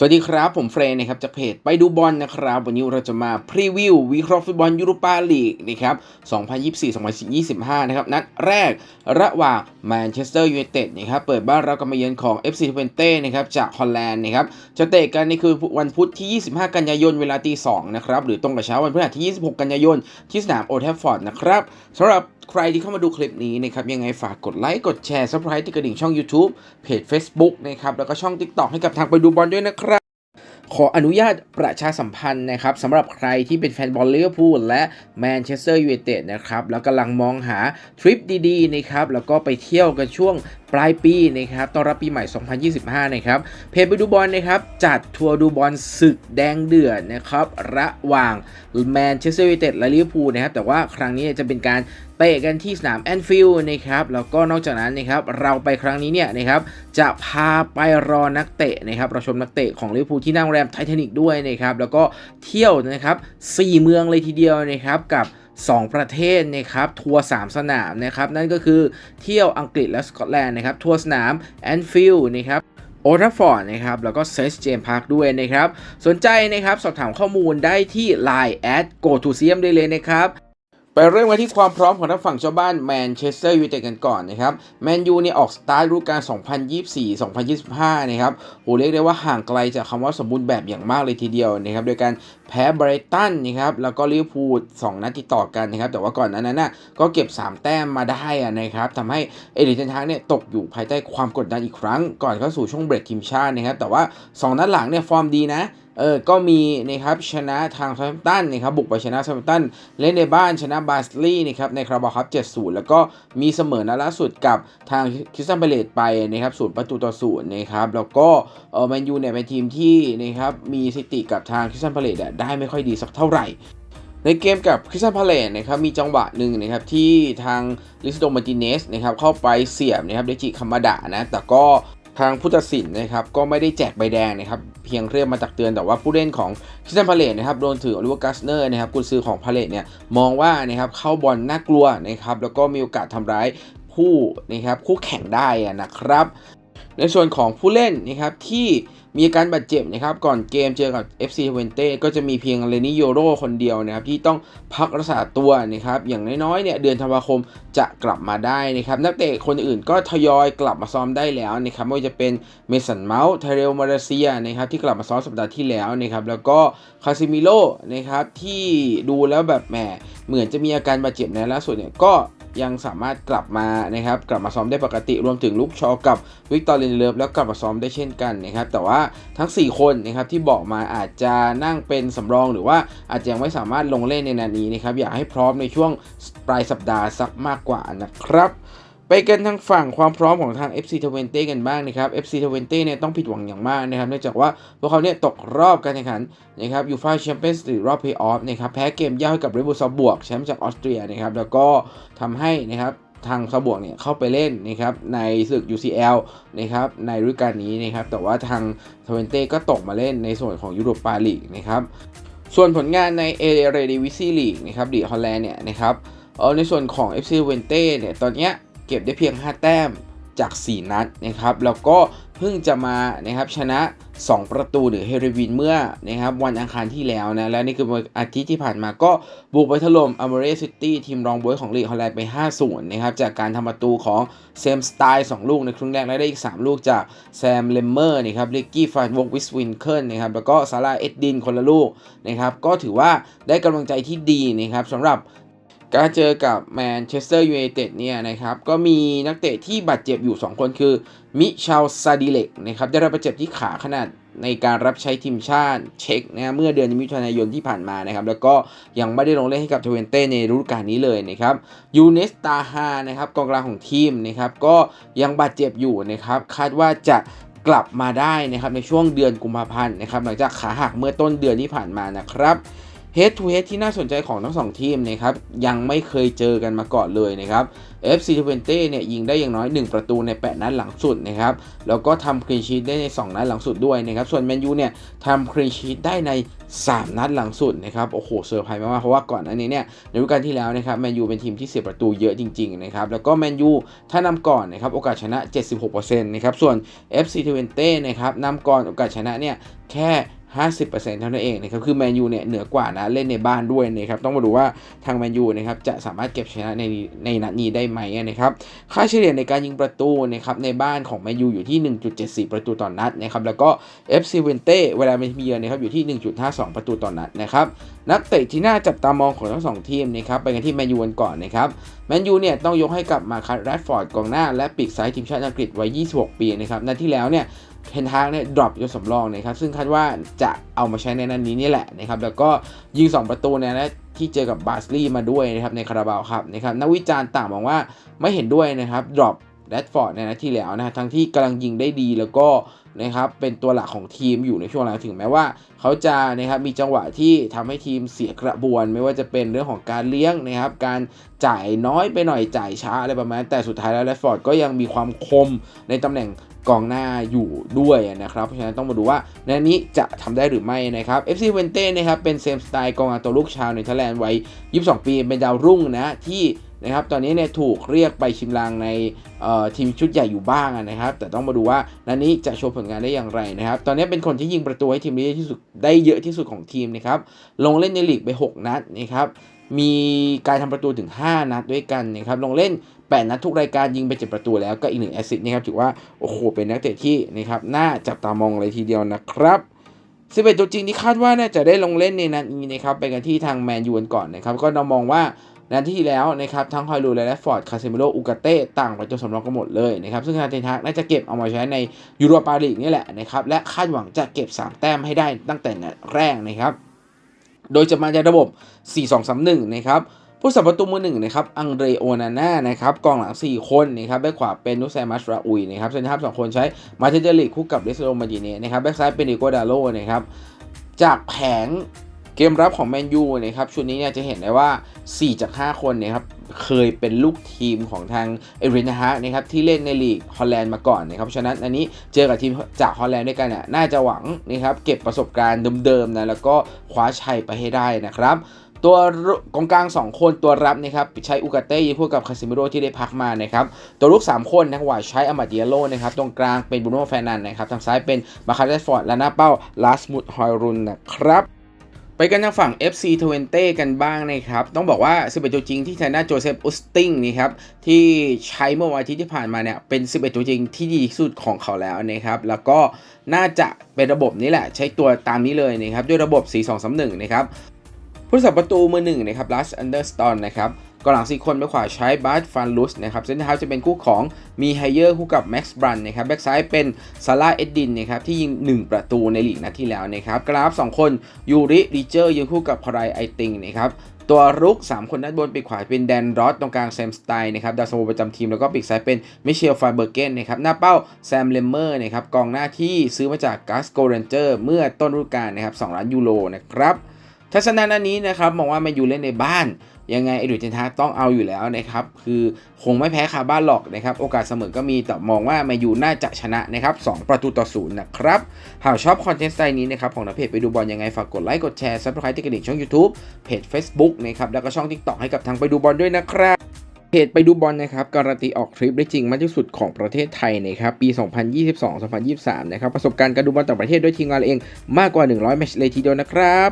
สวัสดีครับ ผมเฟรนนะครับจากเพจไปดูบอลนะครับ วันนี้เราจะมาพรีวิววิเคราะห์ฟุตบอลยูโรปาลีกนะครับ 2024-2025 นะครับ นัดแรกระหว่างแมนเชสเตอร์ยูไนเต็ดนะครับ เปิดบ้านรับกับมาเยือนของ FC t w e n t e นะครับ จากฮอลแลนด์นะครับ จะเตะกันในคือวันพุธที่ 25 กันยายนเวลาตี2นะครับ หรือตรงกับเช้าวันพฤหัสที่ 26 กันยายน ที่สนามโอลด์แทฟฟอร์ดนะครับสำหรับใครที่เข้ามาดูคลิปนี้นะครับ ยังไงฝากกดไลค์กดแชร์ซับสไครต์ที่กระดิ่งช่อง YouTube เพจ Facebook นะครับแล้วก็ช่อง TikTok ให้กับทางไปดูบอลด้วยนะครับ ขออนุญาตประชาสัมพันธ์นะครับสำหรับใครที่เป็นแฟนบอลลิเวอร์พูลและแมนเชสเตอร์ยูไนเต็ดนะครับแล้วกำลังมองหาทริปดีๆนะครับแล้วก็ไปเที่ยวกันช่วงปลายปีนะครับต้อนรับปีใหม่ 2025 นะครับเพจไปดูบอลนะครับจัดทัวร์ดูบอลศึกแดงเดือดนะครับระหว่างแมนเชสเตอร์ยูไนเต็ดและลิเวอร์พูลนะครับแต่ว่าครั้งนี้จะเป็นการเตะกันที่สนามแอนฟิลด์นะครับแล้วก็นอกจากนั้นนะครับเราไปครั้งนี้เนี่ยนะครับจะพาไปรอนักเตะนะครับเราชมนักเตะของลิเวอร์พูลที่นั่งแรมไททานิกด้วยนะครับแล้วก็เที่ยวนะครับ4เมืองเลยทีเดียวนะครับกับ 2 ประเทศนะครับทัวร์3สนามนะครับนั่นก็คือเที่ยวอังกฤษและสกอตแลนด์นะครับทัวร์สนามแอนฟิลด์นะครับโอทัฟฟอร์ดนะครับ แล้วก็เซสเจมพาร์คด้วยนะครับ สนใจนะครับ สอบถามข้อมูลได้ที่ Line at go to s i u m ได้เลยนะครับ ไปเริ่มกันที่ความพร้อมของทางฝั่งเจ้าบ้านแมนเชสเตอร์ยูไนเต็ดกันก่อนนะครับ แมนยูเนี่ยออกสตาร์ทฤดูกาล 2024-2025 นะครับโหเรียกได้ว่าห่างไกลจากคำว่าสมบูรณ์แบบอย่างมากเลยทีเดียวนะครับ โดยการ แพ้ไบรตันนะครับแล้วก็ลิเวอร์พูล2นัดติดต่อกันนะครับแต่ว่าก่อนนั้นน่ะก็เก็บ 3 แต้มมาได้นะครับทำให้เอริกเทนฮากเนี่ยตกอยู่ภายใต้ความกดดันอีกครั้ง ก่อนเข้าสู่ช่วงเบรกทีมชาตินะครับแต่ว่า 2 นัดหลังเนี่ยฟอร์มดีนะเออ ก็มีนะครับชนะทางซาร์ตันนะครับบุกไปชนะซาร์ตันเล่นในบ้านชนะบาสลีย์นะครับในคาราบาลคัพ7-0 แล้วก็มีเสมอนัดล่าสุดกับทางคริสตันเบเลตไปนะครับศูนย์ประตูต่อศูนย์นะครับแล้วก็เออแมนยูเนี่ยเป็นทีมที่นะครับมีสถิติกับทางคริสตันเบเลตได้ไม่ค่อยดีสักเท่าไหร่ ในเกมกับคริสตันพาเลตนะครับมีจังหวะหนึ่งนะครับที่ทางลิสโดมาติเนสนะครับเข้าไปเสียบนะครับเดจิคามาดะนะแต่ก็ทางผู้ตัดสินนะครับก็ไม่ได้แจกใบแดงนะครับเพียงเรียกมาตักเตือนแต่ว่าผู้เล่นของคริสตันพาเลตนะครับโดนถืออลิเวอร์กัสเนอร์นะครับกุนซือของพาเลตเนี่ยมองว่านะครับเข้าบอลน่ากลัวนะครับแล้วก็มีโอกาสทำร้ายผู้นะครับคู่แข่งได้อะนะครับ ในส่วนของผู้เล่นนะครับที่ มีอาการบาดเจ็บนะครับก่อนเกมเจอกับ FC t w e n t e ก็จะมีเพียงเรนิโยโรคนเดียวนะครับที่ต้องพักรักษาตัวนะครับอย่างน้อยๆเนี่ยเดือนธันวาคมจะกลับมาได้นะครับนักเตะคนอื่นก็ทยอยกลับมาซ้อมได้แล้วนะครับไม่ว่าจะเป็นเมสันเมาส์เทเรลมาเลเซียนะครับที่กลับมาซ้อมสัปดาห์ที่แล้วนะครับแล้วก็คาซิมิโลนะครับที่ดูแล้วแบบแหมเหมือนจะมีอาการบาดเจ็บในล่าสุดเนี่ยก็ ยังสามารถกลับมานะครับกลับมาซ้อมได้ปกติรวมถึงลูกชอกับวิกตอร์ลินเลิฟแล้วกลับมาซ้อมได้เช่นกันนะครับแต่ว่าทั้ง 4 คนนะครับที่บอกมาอาจจะนั่งเป็นสำรองหรือว่าอาจจะยังไม่สามารถลงเล่นในนัดนี้นะครับอยากให้พร้อมในช่วงปลายสัปดาห์สักมากกว่านะครับ ไปกันทางฝั่งความพร้อมของทาง FC 20 กันบ้างนะครับ FC 20 เนี่ยต้องผิดหวังอย่างมากนะครับเนื่องจากว่าพวกเขาเนี่ยตกรอบการแข่งขันนะครับยูฟ่าแชมเปี้ยนส์ลีกรอบเพลย์ออฟนะครับแพ้เกมยาให้กับเรเบูซอบวกแชมป์จากออสเตรียนะครับแล้วก็ทำให้นะครับทางซาบวกเนี่ยเข้าไปเล่นนะครับในศึก UCL นะครับในฤดูกาลนี้นะครับแต่ว่าทางทเวนเต้ก็ตกมาเล่นในส่วนของยุโรปาลีกนะครับส่วนผลงานในเอเรดิวิซีลีกนะครับลีฮอลแลนด์เนี่ยนะครับเออในส่วนของ FC เวนเต้เนี่ยตอนเนี้ย เก็บได้เพียง 5 แต้มจาก 4 นัดนะครับแล้วก็เพิ่งจะมานะครับชนะ 2 ประตูหรือเฮเรวินเมื่อนะครับวันอังคารที่แล้วนะและนี่คือวันอาทิตย์ที่ผ่านมาก็บุกไปถล่มอเมเรซิตี้ทีมรองบวยของลีกฮอลแลนด์ไป 5-0 นะครับจากการทำประตูของเซมสไตล์ 2 ลูกในครึ่งแรกและได้อีก 3 ลูกจากแซมเลมเมอร์นะครับลิกกี้ฟานวกวิสวินเคิลนะครับแล้วก็ซาร่าเอ็ดดินคนละลูกนะครับก็ถือว่าได้กำลังใจที่ดีนะครับสำหรับ การเจอกับแมนเชสเตอร์ยูไนเต็ดเนี่ยนะครับก็มีนักเตะที่บาดเจ็บอยู่ 2 คนคือมิเชลซาดิเล็กนะครับได้รับบาดเจ็บที่ขาขนาดในการรับใช้ทีมชาติเช็กนะเมื่อเดือนมิถุนายนที่ผ่านมานะครับแล้วก็ยังไม่ได้ลงเล่นให้กับทเวนเต้ในฤดูกาลนี้เลยนะครับยูเนสตาฮานะครับกองกลางของทีมนะครับก็ยังบาดเจ็บอยู่นะครับคาดว่าจะกลับมาได้นะครับในช่วงเดือนกุมภาพันธ์นะครับหลังจากขาหักเมื่อต้นเดือนที่ผ่านมานะครับ head to head ที่น่าสนใจของทั้งสองทีมนะครับยังไม่เคยเจอกันมาก่อนเลยนะครับ FC Twente เนี่ยยิงได้อย่างน้อย 1 ประตูใน 8 นัดหลังสุดนะครับแล้วก็ทำคลีนชีตได้ใน 2 นัดหลังสุดด้วยนะครับส่วนแมนยูเนี่ยทำคลีนชีตได้ใน 3 นัดหลังสุดนะครับโอ้โหเซอร์ไพรส์มากๆเพราะว่าก่อนอันนี้เนี่ยในฤดูกาลที่แล้วนะครับแมนยูเป็นทีมที่เสียประตูเยอะจริงๆนะครับแล้วก็แมนยูถ้านำก่อนนะครับโอกาสชนะ 76%นะครับส่วน FC Twente นะครับนำก่อนโอกาสชนะเนี่ยแค่ 50%เท่านั้นเองนะครับคือแมนยูเนี่ยเหนือกว่านะเล่นในบ้านด้วยนะครับต้องมาดูว่าทางแมนยูนะครับจะสามารถเก็บชนะในในนัดนี้ได้ไหมนะครับค่าเฉลี่ยในการยิงประตูนะครับในบ้านของแมนยูอยู่ที่ 1.74 ประตูต่อนนัดนะครับแล้วก็ FC v e n t e เวลาเป็นเยือนนะครับอยู่ที่ 1.52 ประตูต่อนนัดนะครับ นักเตะที่น่าจับตามองของทั้งสองทีมนะครับไปกันที่แมนยูกันก่อนนะครับแมนยูเนี่ยต้องยกให้กับมาคัตแรดฟอร์ดกองหน้า และปีกซ้ายทีมชาติอังกฤษวัย 26 ปีนะครับนัดที่แล้วเนี่ยเทนฮากเนี่ยดรอปยศสำรองนะครับซึ่งคาดว่าจะเอามาใช้ในนัดนนี้นี่แหละนะครับแล้วก็ยิง 2 ประตูเนี่ยนะที่เจอกับบาสลีย์มาด้วยนะครับในคาราบาวครับนะครับนักวิจารณ์ต่างมองว่าไม่เห็นด้วยนะครับดรอป แรดฟอร์ดในนัดที่แล้วนะทั้งที่กำลังยิงได้ดีแล้วก็นะครับเป็นตัวหลักของทีมอยู่ในช่วงหลังถึงแม้ว่า เขาจะนะครับมีจังหวะที่ทำให้ทีมเสียกระบวน ไม่ว่าจะเป็นเรื่องของการเลี้ยงนะครับ การจ่ายน้อยไปหน่อยจ่ายช้าอะไรประมาณแต่สุดท้ายแล้วแรดฟอร์ดก็ยังมีความคมในตำแหน่งกองหน้าอยู่ด้วยนะครับ เพราะฉะนั้นต้องมาดูว่าในนี้จะทำได้หรือไม่นะครับ FC v e n t e นะครับเป็นเซมสไตล์กองหน้าตัวลูกชาวเนเธอร์แลนด์วัย 22 ปีเป็นดาวรุ่งนะที่ นะครับตอนนี้เนี่ยถูกเรียกไปชิมลางในทีมชุดใหญ่อยู่บ้างนะครับ แต่ต้องมาดูว่านันนี้จะโชว์ผลงานได้อย่างไรนะครับ ตอนนี้เป็นคนที่ยิงประตูให้ทีมได้ที่สุดได้เยอะที่สุดของทีมนะครับลงเล่นในลีกไป 6 นัดนะครับมีการทำประตูถึง 5 นัดด้วยกันนะครับลงเล่น 8 นัดทุกรายการยิงไป 7 ประตูแล้วก็อีกหนึ่งแอสซิสต์นะครับถือว่าโอ้โหเป็นนักเตะที่นะครับน่าจับตามองเลยทีเดียวนะครับ11ตัวจริงที่คาดว่าน่าจะได้ลงเล่นในนัดนี้นะครับไปกันที่ทางแมนยูกันก่อนนะครับก็เรามองว่า นัดที่แล้วนะครับทั้งฮอยลูและแรดฟอร์ดคาเซมิโลอูกาเต้ต่างประตูสำรองกันหมดเลยนะครับซึ่งทางเทนทักน่าจะเก็บเอามาใช้ในยูโรปาลีกนี่แหละนะครับและคาดหวังจะเก็บ 3 แต้มให้ได้ตั้งแต่นัดแรกนะครับโดยจะมาจากระบบ 4-2-3-1 นะครับผู้สัมประตูมือหนึ่งนะครับ อังเดรโอนาน่า นะครับ กองหลัง 4 คนนะครับแบ็คขวาเป็นนุสไซมัสราอุยนะครับเซนทับสองคนใช้มาเทเจลิกคู่กับเดสโรมาดีเน่นะครับ แบ็คซ้ายเป็นดิโกดาโลนะครับ จากแผง เกมรับของแมนยูนะครับชุดนี้เนี่ยจะเห็นได้ว่า 4 จาก 5 คนนะครับเคยเป็นลูกทีมของทางเอรินฮะนะครับที่เล่นในลีกฮอลแลนด์มาก่อนนะครับฉะนั้นอันนี้เจอกับทีมจากฮอลแลนด์ด้วยกันน่ะน่าจะหวังนะครับเก็บประสบการณ์เดิมๆนะแล้วก็คว้าชัยไปให้ได้นะครับตัวกองกลาง 2 คนตัวรับนะครับใช้อุกาเต้ยืนคู่กับคาซิมิโร่ที่ได้พักมานะครับตัวลูก 3 คนนะว่าใช้อามาเดียโลนะครับตรงกลางเป็นบูโน่แฟนันนะครับทางซ้ายเป็นมาคาเดสฟอร์ดและหน้าเป้าลาสมุดฮอยรุนนะครับ ไปกันทางฝั่ง FC 20กันบ้างนะครับ ต้องบอกว่า 11 ตัวจริงที่ทางด้าโจเซฟอุสติงนี่ครับ ที่ใช้เมื่อวันอาทิตย์ที่ผ่านมาเนี่ย เป็น 11 ตัวจริงที่ดีที่สุดของเขาแล้วนะครับ แล้วก็น่าจะเป็นระบบนี้แหละ ใช้ตัวตามนี้เลยนะครับ ด้วยระบบ 4-2-3-1 นะครับผู้สับประตูมือหนึ่งนะครับลัสอันเดอร์สตอนนะครับ กองหลัง4คนไปขวาใช้บัตฟันลุสนะครับเซนเตอร์ฮาจะเป็นคู่ของมีไฮเยอร์คู่กับแม็กซ์บรันนะครับแบ็กซ้ายเป็นซาร่าเอ็ดดินนะครับที่ยิง 1 ประตูในลีกนัดที่แล้วนะครับกราฟ 2 คนยูริริเจอร์ยืนคู่กับพารายไอติงนะครับตัวรุก 3 คนด้านบนปีกขวาเป็นแดนรอสตรงกลางแซมสไตน์นะครับดาวสโมประจำทีมแล้วก็ปีกซ้ายเป็นมิเชลฟานเบอร์เกนนะครับหน้าเป้าแซมเลมเมอร์นะครับกองหน้าที่ซื้อมาจากกัสโกเรนเจอร์เมื่อต้นฤดูกาลนะครับ2ล้านยูโรนะครับ ทัศนะนันนี้นะครับมองว่าแมนยูเล่นในบ้าน ยังไงไอดูเจนทาต้องเอาอยู่แล้วนะครับ คือคงไม่แพ้คาบ้านหรอกนะครับ โอกาสเสมอก็มีแต่มองว่าแมนยูน่าจะชนะนะครับ2ประตูต่อศูนย์นะครับ หากชอบคอนเทนต์สไตล์นี้นะครับ ของนักเพจไปดูบอลยังไง ฝากกดไลค์กดแชร์ซับสไครต์ที่กระดิ่งช่อง YouTube เพจ Facebook นะครับแล้วก็ช่อง TikTok ให้กับทางไปดูบอลด้วยนะครับเพจไปดูบอลนะครับการันตีออกทริปได้จริงมากที่สุดของประเทศไทยนะครับปี 2022-2023 นะครับประสบการณ์การดูบอลต่างประเทศด้วยทีมงานเองมากกว่า 100 แมตช์เลยทีเดียวนะครับ